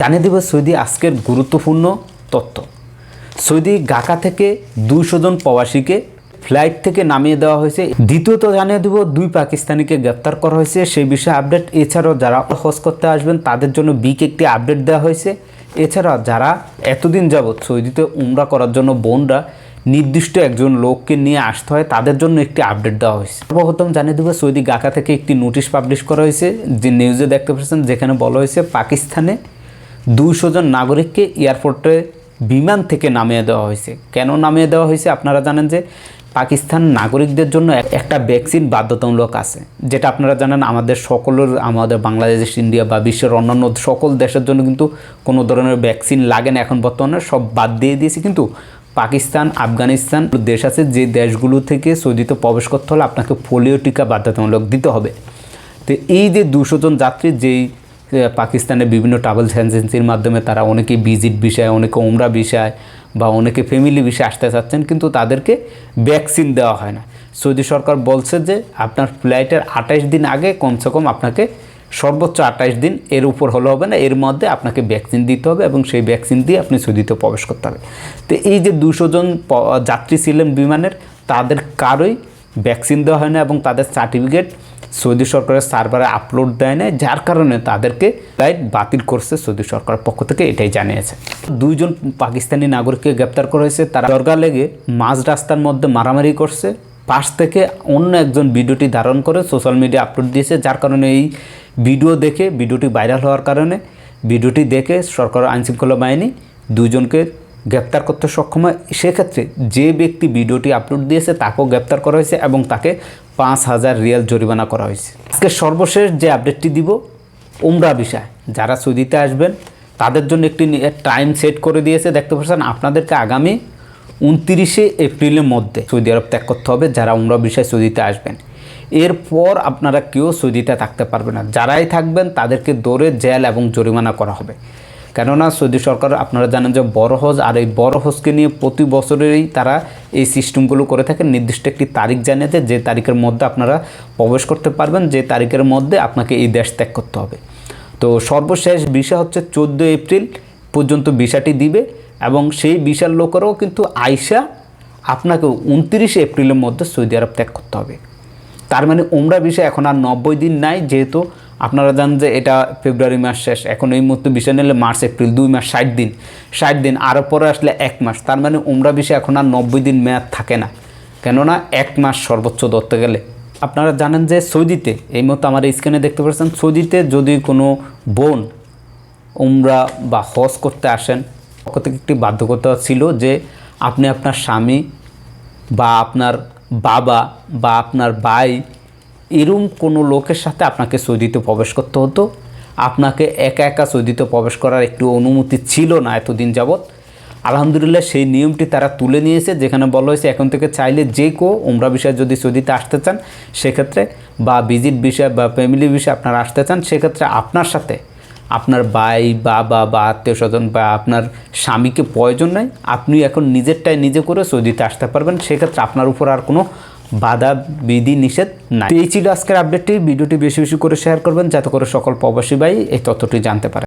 জানিয়ে দেব সৌদি আজকের গুরুত্বপূর্ণ তথ্য। সৌদি গাকা থেকে দুইশো জন প্রবাসীকে ফ্লাইট থেকে নামিয়ে দেওয়া হয়েছে। দ্বিতীয়ত জানিয়ে দেব, দুই পাকিস্তানিকে গ্রেপ্তার করা হয়েছে। সেই বিষয়ে আপডেট। এছাড়াও যারা হজ করতে আসবেন, তাদের জন্য বিক একটি আপডেট দেওয়া হয়েছে। এছাড়া যারা এতদিন যাবৎ সৌদিতে উমরা করার জন্য বোনরা নির্দিষ্ট একজন লোককে নিয়ে আসতে হয়, তাদের জন্য একটি আপডেট দেওয়া হয়েছে। সর্বপ্রথম জানিয়ে দেবো, সৌদি গাকা থেকে একটি নোটিশ পাবলিশ করা হয়েছে, যে নিউজে দেখতে পাচ্ছেন, যেখানে বলা হয়েছে পাকিস্তানে দুইশো জন নাগরিককে এয়ারপোর্টে বিমান থেকে নামিয়ে দেওয়া হয়েছে। কেন নামিয়ে দেওয়া হয়েছে? আপনারা জানেন যে পাকিস্তান নাগরিকদের জন্য একটা ভ্যাকসিন বাধ্যতামূলক আছে। যেটা আপনারা জানেন আমাদের সকলের, আমাদের বাংলাদেশ, ইন্ডিয়া বা বিশ্বের অন্যান্য সকল দেশের জন্য কিন্তু কোনো ধরনের ভ্যাকসিন লাগে না এখন বর্তমানে, সব বাদ দিয়ে দিয়েছে। কিন্তু পাকিস্তান, আফগানিস্তান দেশ আছে, যে দেশগুলো থেকে সৌদিতে প্রবেশ করতে হলে আপনাকে পোলিও টিকা বাধ্যতামূলক দিতে হবে। তো এই যে দুশো জন যাত্রী, যেই পাকিস্তানের বিভিন্ন ট্রাভেল এজেন্সির মাধ্যমে তারা অনেকে ভিজিট বিষয়, অনেকে ওমরা বিষয় বা অনেকে ফ্যামিলি বিষয়ে আসতে চাচ্ছেন, কিন্তু তাদেরকে ভ্যাকসিন দেওয়া হয় না। সৌদি সরকার বলছে যে, আপনার ফ্লাইটের আঠাইশ দিন আগে কমসে কম আপনাকে সর্বোচ্চ আঠাইশ দিন এর উপর হলে হবে না, এর মধ্যে আপনাকে ভ্যাকসিন দিতে হবে এবং সেই ভ্যাকসিন দিয়ে আপনি সৌদিতে প্রবেশ করতে হবে। তো এই যে দুশো জন যাত্রী ছিলেন বিমানের, তাদের কারোই ভ্যাকসিন দেওয়া হয় না এবং তাদের সার্টিফিকেট সৌদি সরকারের সার্ভারে আপলোড দেয় না, যার কারণে তাদেরকে ফ্লাইট বাতিল করছে সৌদি সরকারের পক্ষ থেকে এটাই জানিয়েছে। দুইজন পাকিস্তানি নাগরিককে গ্রেপ্তার করা হয়েছে, তারা দরগা লেগে মাঝ রাস্তার মধ্যে মারামারি করছে। পাশ থেকে অন্য একজন ভিডিওটি ধারণ করে সোশ্যাল মিডিয়া আপলোড দিয়েছে, যার কারণে এই ভিডিও দেখে, ভিডিওটি ভাইরাল হওয়ার কারণে, ভিডিওটি দেখে সরকার আইনশৃঙ্খলা বাহিনী দুজনকে গ্রেপ্তার করতে সক্ষম হয়। সেক্ষেত্রে যে ব্যক্তি ভিডিওটি আপলোড দিয়েছে, তাকেও গ্রেপ্তার করা হয়েছে এবং তাকে পাঁচ হাজার রিয়াল জরিমানা করা হয়েছে। আজকে সর্বশেষ যে আপডেটটি দিব, উমরা বিষয়। যারা সৌদিতে আসবেন, তাদের জন্য একটি টাইম সেট করে দিয়েছে। দেখতে পাচ্ছেন, আপনাদেরকে আগামী উনতিরিশে এপ্রিলের মধ্যে সৌদি আরব ত্যাগ করতে হবে, যারা উমরা বিষয় সৌদিতে আসবেন। এরপর আপনারা কেউ সৌদিতে থাকতে পারবে না। যারাই থাকবেন, তাদেরকে দৌড়ে জেল এবং জরিমানা করা হবে। কেননা সৌদি সরকার, আপনারা জানেন যে বড় হজ আর এই বড় হজকে নিয়ে প্রতি বছরেরই তারা এই সিস্টেমগুলো করে থাকেন নির্দিষ্ট একটি তারিখ জানিয়েছে, যে তারিখের মধ্যে আপনারা প্রবেশ করতে পারবেন, যে তারিখের মধ্যে আপনাকে এই দেশ ত্যাগ করতে হবে। তো সর্বশেষ বিষয় হচ্ছে চোদ্দ এপ্রিল পর্যন্ত ভিসাটি দিবে এবং সেই ভিসার লোকেরও কিন্তু আইসা আপনাকে উনত্রিশে এপ্রিলের মধ্যে সৌদি আরব ত্যাগ করতে হবে। তার মানে উমরা বিষয় এখন আর নব্বই দিন নাই, যেহেতু আপনারা জানেন যে এটা ফেব্রুয়ারি মাস শেষ। এখন এই মুহূর্তে বিষয় নিলে মার্চ, এপ্রিল, দুই মাস, ষাট দিন। ষাট দিন আরও পরে আসলে এক মাস। তার মানে উমরা বিষয় এখন আর নব্বই দিন মেয়াদ থাকে না। কেননা এক মাস সর্বোচ্চ ধরতে গেলে। আপনারা জানেন যে সৌদিতে, এই মুহূর্তে আমার স্ক্রিনে দেখতে পাচ্ছেন, সৌদিতে যদি কোনো বোন উমরা বা হজ করতে আসেন পক্ষ থেকে একটি বাধ্যকতা ছিল যে আপনি আপনার স্বামী বা আপনার বাবা বা আপনার ভাই এরম কোনো লোকের সাথে আপনাকে সৌদিতে প্রবেশ করতে হতো? আপনাকে একা একা সৌদিতে প্রবেশ করার একটু অনুমতি ছিল না এতদিন যাবৎ। আলহামদুলিল্লাহ সেই নিয়মটি তারা তুলে নিয়েছে, যেখানে বলা হয়েছে, এখন থেকে চাইলে যে কেউ উমরা বিষয়ে যদি সৌদিতে আসতে চান, সেক্ষেত্রে বা ভিজিট বিষয় বা ফ্যামিলি বিষয়ে আপনারা আসতে চান, সেক্ষেত্রে আপনার সাথে আপনার ভাই, বাবা বা আত্মীয় স্বজন বা আপনার স্বামীকে প্রয়োজন নেই। আপনি এখন নিজেরটাই নিজে করে সৌদিতে আসতে পারবেন। সেক্ষেত্রে আপনার উপর আর কোনো বাধা বিধি নিষেধ নাই। এই ছিল আজকের আপডেটটি ভিডিওটি বেশি বেশি করে শেয়ার করবেন। যাতে করে সকল প্রবাসী ভাই এই তথ্যটি জানতে পারে।